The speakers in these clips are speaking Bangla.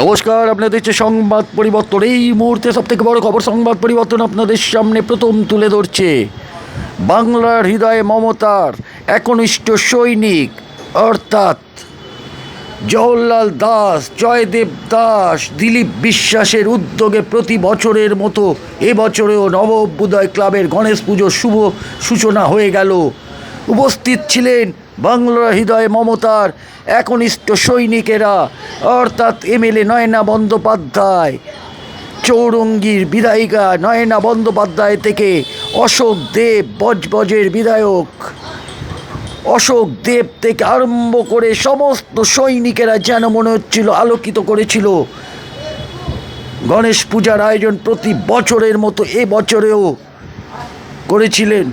নমস্কার, আপনাদের হচ্ছে সংবাদ পরিবর্তন, এই মুহূর্তে সব থেকে বড় খবর, সংবাদ পরিবর্তন আপনাদের সামনে প্রথম তুলে ধরছে। বাংলার হৃদয়ে মমতার একনিষ্ঠ সৈনিক, অর্থাৎ জওহরলাল দাস, জয়দেব দাস, দিলীপ বিশ্বাসের উদ্যোগে প্রতি বছরের মতো এবছরেও নব ক্লাবের গণেশ পুজোর শুভ সূচনা হয়ে গেল। উপস্থিত ছিলেন বাংলার হৃদয়ে মমতার একনিষ্ঠ সৈনিকেরা, অর্থাৎ এমএলএ নয়না বন্দ্যোপাধ্যায়। চৌরঙ্গীর বিধায়িকা নয়না বন্দ্যোপাধ্যায় থেকে অশোক দেব বজবজের বিধায়ক। অশোক দেব থেকে আরম্ভ করে সমস্ত সৈনিকেরা যেন মনে হচ্ছিল আলোকিত করেছিল। গণেশ পূজার আয়োজন প্রতি বছরের মতো এ বছরেও করেছিলেন।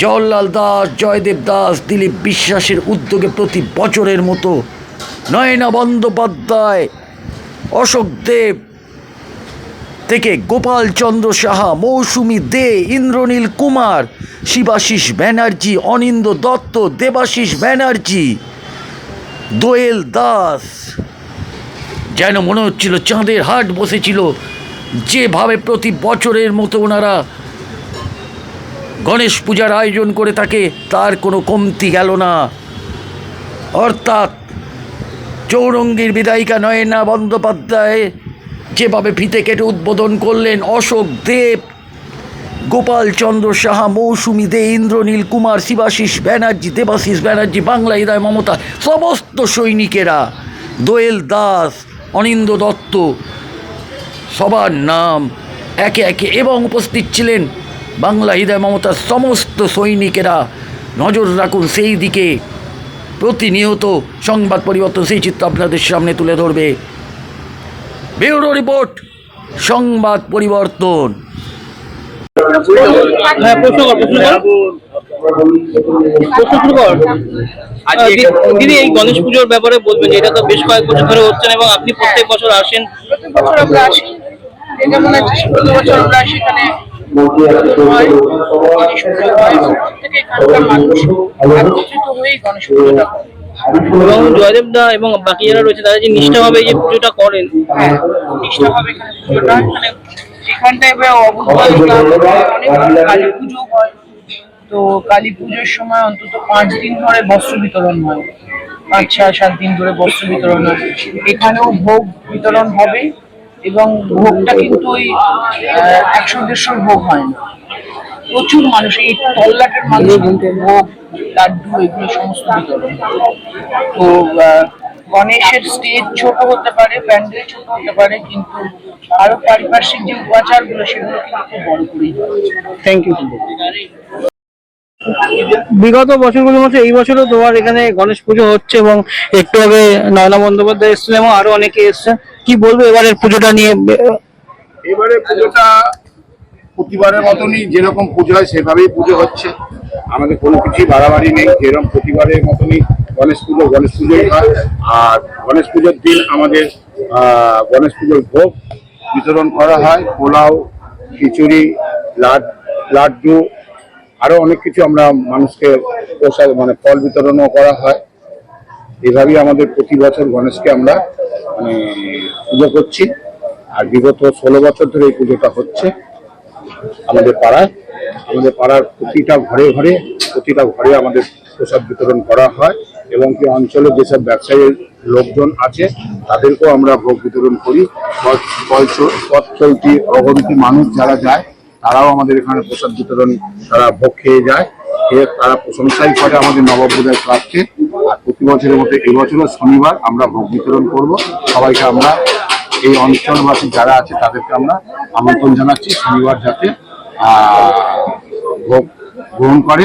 জওহরলাল দাস, জয়দেব দাস, দিলীপ বিশ্বাসের উদ্যোগে প্রতি বছরের মতো নয়না বন্দ্যোপাধ্যায়, অশোক দেব থেকে গোপাল চন্দ্র সাহা, মৌসুমী দে, ইন্দ্রনীল কুমার, শিবাশিস ব্যানার্জি অনিন্দ দত্ত, দেবাশিস ব্যানার্জি, দোয়েল দাস। যেন মনে হচ্ছিল চাঁদের হাট বসেছিল। যেভাবে প্রতি বছরের মতো ওনারা গণেশ পূজার আয়োজন করে থাকে তার কোনো কমতি গেল না। অর্থাৎ চৌরঙ্গীর বিধায়িকা নয়না বন্দ্যোপাধ্যায় যেভাবে ফিতে কেটে উদ্বোধন করলেন, অশোক দেব, গোপাল চন্দ্র সাহা, মৌসুমী দে, ইন্দ্রনীল কুমার, শিবাশিস ব্যানার্জি, দেবাশিস ব্যানার্জি, বাংলা হৃদয় মমতা, সমস্ত সৈনিকেরা, দোয়েল দাস, অনিন্দ দত্ত, সবার নাম একে একে এবং উপস্থিত ছিলেন বাংলা হৃদয় মমতার সমস্ত সৈনিকেরা নজর রাখুন সেই দিকে। প্রতিনিয়ত সংবাদ পরিবর্তন সেই চিত্র আপনাদের সামনে তুলে ধরবে। ব্যুরো রিপোর্ট সংবাদ পরিবর্তন। হ্যাঁ দিদি এই গণেশ পুজোর ব্যাপারে বলবেন যে এটা তো বেশ কয়েক বছর ধরে হচ্ছে এবং আপনি প্রত্যেক বছর আসেন। প্রত্যেক বছর আমরা আসি। এটা মনে হচ্ছে বছর আমরা আসি এখানে এবং এখানকার মানুষ একত্রিত হয়েই গণেশ পুজোটা এবং জয়দেব দা এবং বাকি যারা রয়েছে তারা যে নিষ্ঠাভাবে যে পুজোটা করেন। হ্যাঁ নিষ্ঠাভাবে এখানে পুজোটা হয়। এখানটায় অনেক কালী পুজো হয়। তো কালী পুজোর সময় অন্তত পাঁচ দিন ধরে বস্ত্র বিতরণ হয়। পাঁচ ছয় সাত দিন ধরে বস্ত্র বিতরণ হয়। এখানেও ভোগ বিতরণ হবে। এবং ভোগটা কিন্তু ওই আহ, একশো দেড়শোর ভোগ হয় না। প্রচুর মানুষ এই তল্লাটের মানুষ কিন্তু ভোগ লাড্ডু এগুলো সমস্ত বিতরণ তো আহ, গণেশের স্টেজ ছোট হতে পারে প্যান্ডেল ছোট হতে পারে কিন্তু আরও পারিপার্শ্বিক যে উপাচারগুলো সেগুলো কিন্তু বড় করেই থ্যাংক ইউ বিগত বছরগুলোর মধ্যে এই বছরও তোমার এখানে গণেশ পুজো হচ্ছে এবং একটু আগে নয়না বন্দ্যোপাধ্যায় এসছেন এবং আরও অনেকে এসছেন। কি বলব এবারের পুজোটা নিয়ে? এবারে পুজোটা প্রতিবারের মতনই যেরকম পুজো হয় সেভাবেই পুজো হচ্ছে। আমাদের কোনো কিছুই বাড়াবাড়ি নেই, যেরকম প্রতিবারের মতনই গণেশ পুজো, গণেশ পুজোই হয়। আর গণেশ পুজোর দিন আমাদের গণেশ পুজোর ভোগ বিতরণ করা হয়। পোলাও, খিচুড়ি, লাড, লাড্ডু আরও অনেক কিছু আমরা মানুষকে প্রসাদ মানে ফল বিতরণও করা হয়। এভাবেই আমাদের প্রতি বছর গণেশকে আমরা মানে পুজো করছি। আর বিগত ষোলো বছর ধরে এই পুজোটা হচ্ছে আমাদের পাড়ায়। আমাদের পাড়ার প্রতিটা ঘরে ঘরে, প্রতিটা ঘরে আমাদের প্রসাদ বিতরণ করা হয় এবং কি অঞ্চলে যেসব ব্যবসায়ীর লোকজন আছে, তাদেরকেও আমরা ভোগ বিতরণ করি। পথ চলতি, অগন্তি মানুষ যারা যায়, তারাও আমাদের এখানে প্রসাদ বিতরণ, তারা ভোগ খেয়ে যায়। খেয়ে তারা প্রশংসাই করে আমাদের নববোধের ক্লাবকে আর প্রতি বছরের মতো এবছরও শনিবার আমরা ভোগ বিতরণ করব। সবাইকে আমরা এই অঞ্চলবাসী যারা আছে তাদেরকে আমরা আমন্ত্রণ জানাচ্ছি। শনিবার যাতে ভোগ গ্রহণ করে।